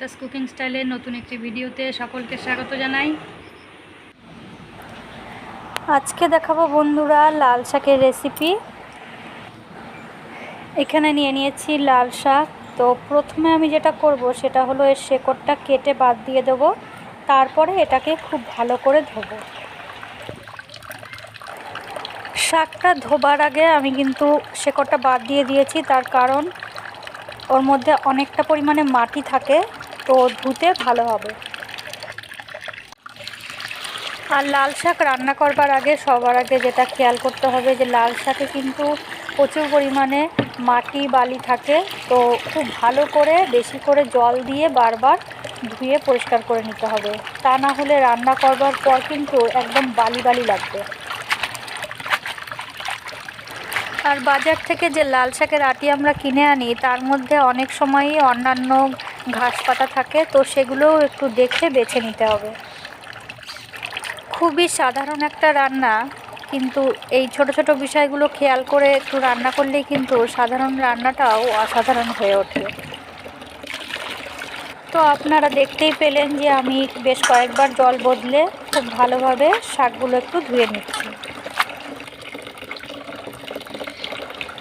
সুচিত্রাস cooking স্টাইলের নতুন একটি ভিডিওতে সকলকে স্বাগত জানাই। আজকে দেখাবো বন্ধুরা লাল শাকের রেসিপি এখানে নিয়ে নিয়েছি লাল শাক। তো প্রথমে আমি যেটা করব সেটা হলো এর শেকড়টা কেটে বাদ দিয়ে দেবো। তারপরে এটাকে খুব ভালো করে ধোবো। শাকটা ধোবার আগে আমি কিন্তু শেকড়টা বাদ দিয়ে দিয়েছি। তার কারণ ওর মধ্যে অনেকটা পরিমাণে মাটি থাকে। তো ধুতে ভালো হবে। আর লাল শাক রান্না করবার আগে সবার আগে যেটা খেয়াল করতে হবে যে লাল শাকে কিন্তু প্রচুর পরিমাণে মাটি, বালি থাকে। তো খুব ভালো করে, বেশি করে জল দিয়ে বারবার ধুয়ে পরিষ্কার করে নিতে হবে। তা না হলে রান্না করবার পর কিন্তু একদম বালি বালি লাগবে। আর বাজার থেকে যে লাল শাকের আটি আমরা কিনে আনি, তার মধ্যে অনেক সময়ই অন্যান্য ঘাস পাতা থাকে, তো সেগুলোও একটু দেখে বেছে নিতে হবে। খুবই সাধারণ একটা রান্না, কিন্তু এই ছোট ছোট বিষয়গুলো খেয়াল করে একটু রান্না করলেই কিন্তু সাধারণ রান্নাটাও অসাধারণ হয়ে ওঠে। তো আপনারা দেখতেই পেলেন যে আমি বেশ কয়েকবার জল বদলে খুব ভালোভাবে শাকগুলো একটু ধুয়ে নিচ্ছি।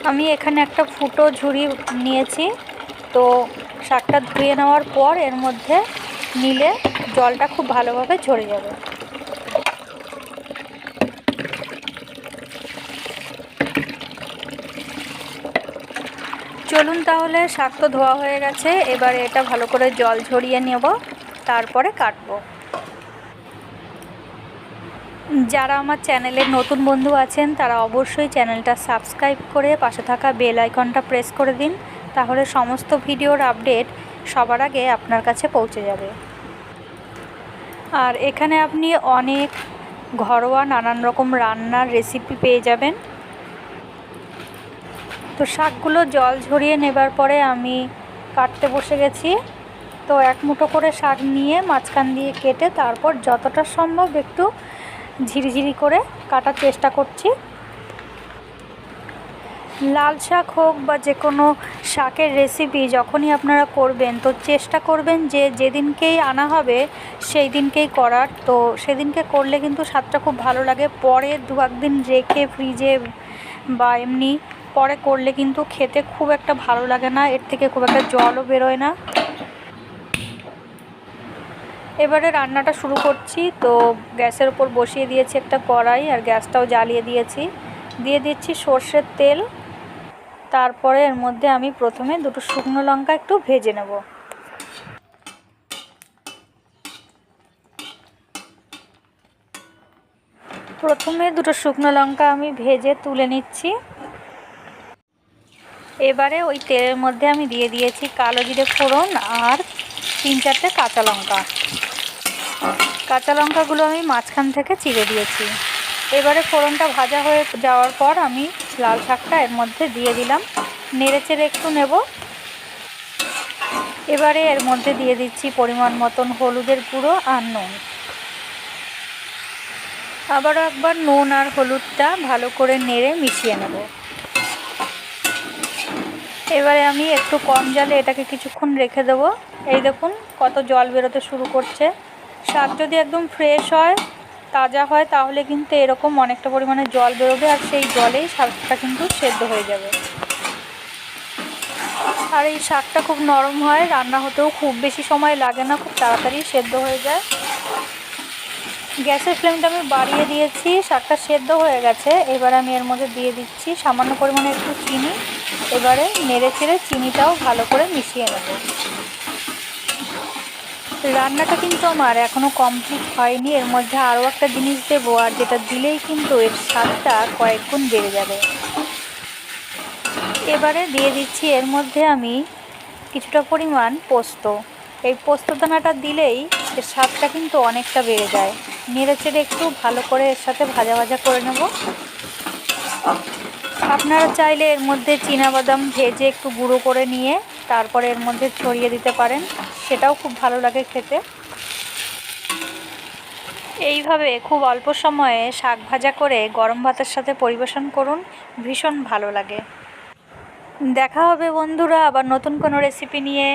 আমি এখানে একটা ফুটো ঝুড়ি নিয়েছি, তো শাকটা ধুয়ে নেওয়ার পর এর মধ্যে নিলে জলটা খুব ভালোভাবে ঝরে যাবে। চলুন তাহলে শাক তো ধোয়া হয়ে গেছে, এবারে এটা ভালো করে জল ঝরিয়ে নেব, তারপরে কাটবো। যারা আমার চ্যানেলের নতুন বন্ধু আছেন, তারা অবশ্যই চ্যানেলটা সাবস্ক্রাইব করে পাশে থাকা বেল আইকনটা প্রেস করে দিন তাহলে সমস্ত ভিডিওর আপডেট সবার আগে আপনার কাছে পৌঁছে যাবে। আর এখানে আপনি অনেক ঘরোয়া নানান রকম রান্নার রেসিপি পেয়ে যাবেন। তো শাকগুলো জল ঝরিয়ে নেবার পরে আমি কাটতে বসে গেছি। তো এক মুঠো করে শাক নিয়ে মাঝখান দিয়ে কেটে তারপর যতটা সম্ভব একটু ঝিরিঝিরি করে কাটার চেষ্টা করছি। লাল শাক হোক বা যে কোনো শাকের রেসিপি যখনই আপনারা করবেন, তো চেষ্টা করবেন যে যেদিনকেই আনা হবে সেই দিনকেই করার। তো সেদিনকে করলে কিন্তু স্বাদটা খুব ভালো লাগে। পরে দু একদিন রেখে ফ্রিজে বা এমনি পরে করলে কিন্তু খেতে খুব একটা ভালো লাগে না, এর থেকে খুব একটা জলও বেরোয় না। এবারে রান্নাটা শুরু করছি। তো গ্যাসের উপর বসিয়ে দিয়েছি একটা কড়াই আর গ্যাসটাও জ্বালিয়ে দিয়েছি। দিয়ে দিচ্ছি সর্ষের তেল। তারপরে এর মধ্যে আমি প্রথমে দুটো শুকনো লঙ্কা একটু ভেজে নেব। প্রথমে দুটো শুকনো লঙ্কা আমি ভেজে তুলে নিচ্ছি। এবারে ওই তেলের মধ্যে আমি দিয়ে দিয়েছি কালো জিরে ফোড়ন আর তিন চারটে কাঁচা লঙ্কা। কাঁচা লঙ্কাগুলো আমি মাঝখান থেকে চিড়ে দিয়েছি। এবারে ফোড়নটা ভাজা হয়ে যাওয়ার পর আমি লাল শাকটা এর মধ্যে দিয়ে দিলাম। নেড়ে চেড়ে একটু নেব। এবারে এর মধ্যে দিয়ে দিচ্ছি পরিমাণ মতন হলুদের গুঁড়ো আর নুন। আবারও একবার নুন আর হলুদটা ভালো করে নেড়ে মিশিয়ে নেব। এবারে আমি একটু কম জলে এটাকে কিছুক্ষণ রেখে দেবো। এই দেখুন কত জল বেরোতে শুরু করছে। শাক যদি একদম ফ্রেশ হয় তাজা হয়, তাহলে কিন্তু এরকম অনেকটা পরিমাণে জল বেরোবে আর সেই জলেই শাকটা কিন্তু সেদ্ধ হয়ে যাবে। আর এই শাকটা খুব নরম হয়, রান্না হতেও খুব বেশি সময় লাগে না, খুব তাড়াতাড়ি সেদ্ধ হয়ে যায়। গ্যাসের ফ্লেমটা আমি বাড়িয়ে দিয়েছি, শাকটা সেদ্ধ হয়ে গেছে। এবার আমি এর মধ্যে দিয়ে দিচ্ছি সামান্য পরিমাণে একটু চিনি। এবারে নেড়ে চিনিটাও ভালো করে মিশিয়ে নেব। রান্নাটা কিন্তু আমার এখনও কমপ্লিট হয়নি। এর মধ্যে আরও একটা জিনিস দেবো, আর যেটা দিলেই কিন্তু এর স্বাদটা কয়েক গুণ বেড়ে যাবে। এবারে দিয়ে দিচ্ছি, এর মধ্যে আমি কিছুটা পরিমাণ পোস্ত। এই পোস্ত দানাটা দিলেই এর স্বাদটা কিন্তু অনেকটা বেড়ে যায়। নেড়ে চেড়ে একটু ভালো করে এর সাথে ভাজা ভাজা করে নেব। আপনারা চাইলে এর মধ্যে বাদাম ভেজে একটু গুঁড়ো করে নিয়ে তারপরে এর মধ্যে ছড়িয়ে দিতে পারেন। সেটাও খুব ভালো লাগে খেতে। এইভাবে খুব অল্প সময়ে শাক ভাজা করে গরম ভাতের সাথে পরিবেশন করুন। ভীষণ ভালো লাগে। দেখা হবে বন্ধুরা আবার নতুন কোনো রেসিপি নিয়ে।